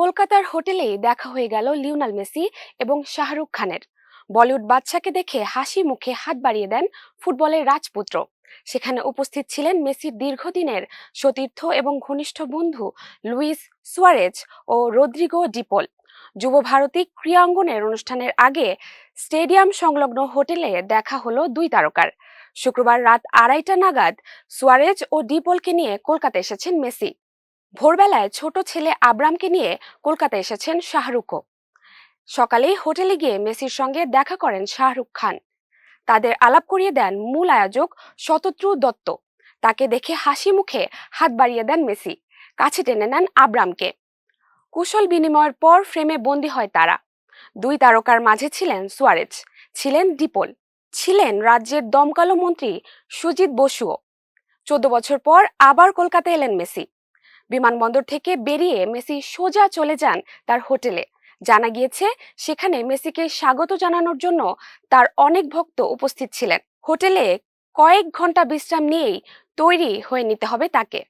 কলকাতার হোটেলেই দেখা হয়ে গেল লিওনাল মেসি এবং শাহরুখ খানের। বলিউড বাদশাকে দেখে হাসি মুখে হাত বাড়িয়ে দেন ফুটবলের রাজপুত্র। সেখানে উপস্থিত ছিলেন মেসির দীর্ঘদিনের সতীর্থ এবং ঘনিষ্ঠ বন্ধু লুইস সুয়ারেজ ও Rodrigo De Paul. Yuva Bharati ক্রীড়াঙ্গনের অনুষ্ঠানের আগে স্টেডিয়াম সংলগ্ন হোটেলে দেখা হলো দুই তারকার। শুক্রবার রাত আড়াইটা নাগাদ সুয়ারেজ ও ডিপোলকে নিয়ে কলকাতা এসেছেন মেসি। ভোরবেলায় ছোট ছেলে আব্রামকে নিয়ে কলকাতা এসেছেন শাহরুখও সকালেই হোটেলে গিয়ে মেসির সঙ্গে দেখা করেন শাহরুখ খান। তাদের আলাপ করিয়ে দেন মূল আয়োজক শতদ্রু দত্ত। তাকে দেখে হাসি মুখে হাত বাড়িয়ে দেন মেসি। কাছে টেনে নেন আব্রামকে। কুশল বিনিময়ের পর ফ্রেমে বন্দী হয় তারা। দুই তারকার মাঝে ছিলেন সুয়ারেজ, ছিলেন ডিপোল, ছিলেন রাজ্যের দমকালো মন্ত্রী সুজিত বসুও চোদ্দ বছর পর আবার কলকাতা এলেন মেসি। বিমানবন্দর থেকে বেরিয়ে মেসি সোজা চলে যান তার হোটেলে। জানা গিয়েছে, সেখানে মেসিকে স্বাগত জানানোর জন্য তার অনেক ভক্ত উপস্থিত ছিলেন। হোটেলে কয়েক ঘণ্টা বিশ্রাম নিয়েই তৈরি হয়ে নিতে হবে তাকে।